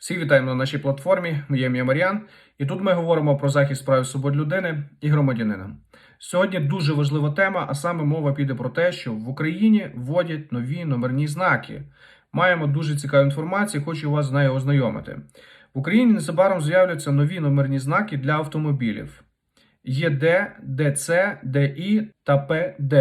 Всі вітаємо на нашій платформі. Моє ім'я Маріан, і тут ми говоримо про захист прав і свобод людини і громадянина. Сьогодні дуже важлива тема, а саме мова піде про те, що в Україні вводять нові номерні знаки. Маємо дуже цікаву інформацію, хочу вас з нею ознайомити. В Україні незабаром з'являться нові номерні знаки для автомобілів: ЄД, ДЦ, ДІ та ПД.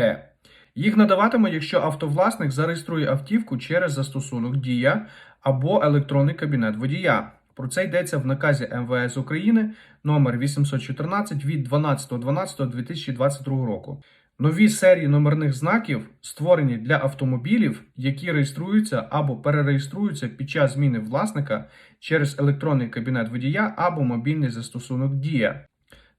Їх надаватимуть, якщо автовласник зареєструє автівку через застосунок Дія або електронний кабінет водія. Про це йдеться в наказі МВС України номер 814 від 12.12.2022 року. Нові серії номерних знаків створені для автомобілів, які реєструються або перереєструються під час зміни власника через електронний кабінет водія або мобільний застосунок Дія.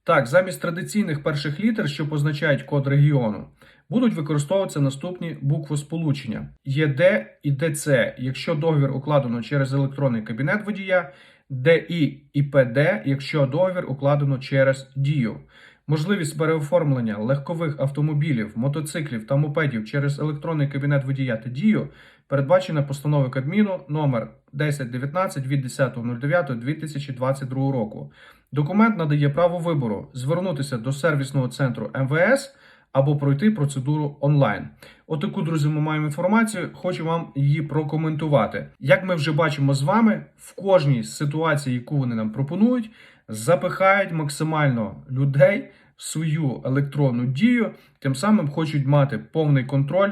Так, замість традиційних перших літер, що позначають код регіону, будуть використовуватися наступні буквосполучення ЄД і ДЦ, якщо договір укладено через електронний кабінет водія, ДІ і ПД, якщо договір укладено через дію. Можливість переоформлення легкових автомобілів, мотоциклів та мопедів через електронний кабінет водія та дію передбачена постановою Кабміну номер 1019 від 10.09.2022 року. Документ надає право вибору звернутися до сервісного центру МВС або пройти процедуру онлайн. Отаку, друзі, ми маємо інформацію. Хочу вам її прокоментувати. Як ми вже бачимо з вами, в кожній ситуації, яку вони нам пропонують, запихають максимально людей свою електронну дію, тим самим хочуть мати повний контроль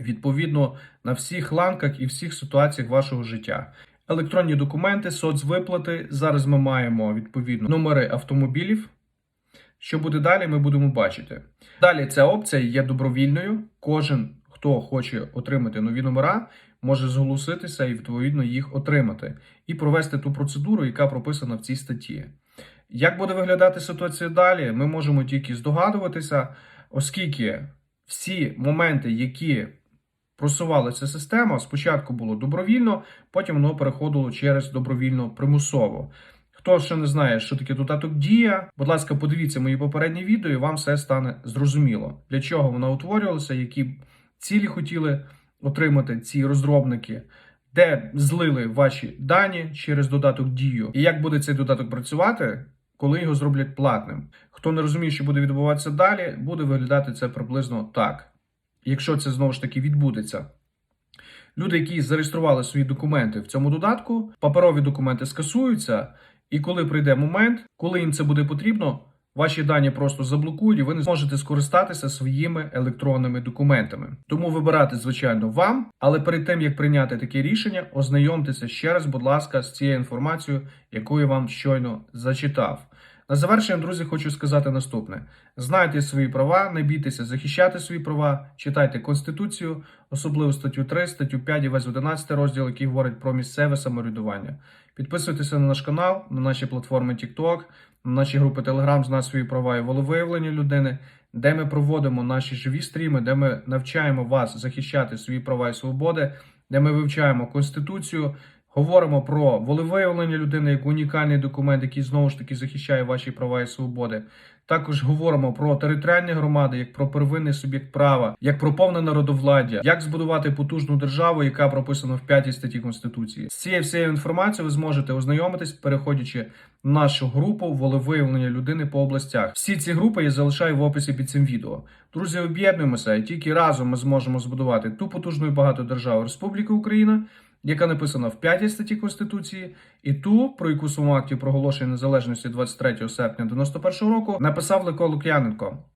відповідно на всіх ланках і всіх ситуаціях вашого життя. Електронні документи, соцвиплати. Зараз ми маємо відповідно номери автомобілів. Що буде далі, ми будемо бачити. Далі ця опція є добровільною. Кожен, хто хоче отримати нові номера, може зголоситися і відповідно їх отримати і провести ту процедуру, яка прописана в цій статті. Як буде виглядати ситуація далі, ми можемо тільки здогадуватися, оскільки всі моменти, які просувалася система, спочатку було добровільно, потім воно переходило через добровільно примусово. Хто ще не знає, що таке додаток Дія, будь ласка, подивіться мої попередні відео, і вам все стане зрозуміло, для чого вона утворювалася, які цілі хотіли отримати ці розробники, де злили ваші дані через додаток Дію, і як буде цей додаток працювати, коли його зроблять платним. Хто не розуміє, що буде відбуватися далі, буде виглядати це приблизно так. Якщо це знову ж таки відбудеться. Люди, які зареєстрували свої документи в цьому додатку, паперові документи скасуються, і коли прийде момент, коли їм це буде потрібно, ваші дані просто заблокують, і ви не зможете скористатися своїми електронними документами. Тому вибирати, звичайно, вам. Але перед тим як прийняти таке рішення, ознайомтеся ще раз, будь ласка, з цією інформацією, яку я вам щойно зачитав. На завершення, друзі, хочу сказати наступне: знайте свої права, не бійтеся захищати свої права, читайте Конституцію, особливо статтю 3, статтю 5 і весь 11 розділ, який говорить про місцеве самоврядування. Підписуйтеся на наш канал, на наші платформи TikTok, на наші групи Telegram, знай свої права і волевиявлення людини, де ми проводимо наші живі стріми, де ми навчаємо вас захищати свої права і свободи, де ми вивчаємо Конституцію. Говоримо про волевиявлення людини як унікальний документ, який знову ж таки захищає ваші права і свободи. Також говоримо про територіальні громади, як про первинний суб'єкт права, як про повне народовладдя, як збудувати потужну державу, яка прописана в п'ятій статті Конституції. З цією всією інформацією ви зможете ознайомитись, переходячи в нашу групу волевиявлення людини по областях. Всі ці групи я залишаю в описі під цим відео. Друзі, об'єднуємося, і тільки разом ми зможемо збудувати ту потужну і багату державу Республіки Україна яка написана в 5 статті Конституції, і ту, про яку суму актів проголошення незалежності 23 серпня 91 року, написав Лико Лук'яненко.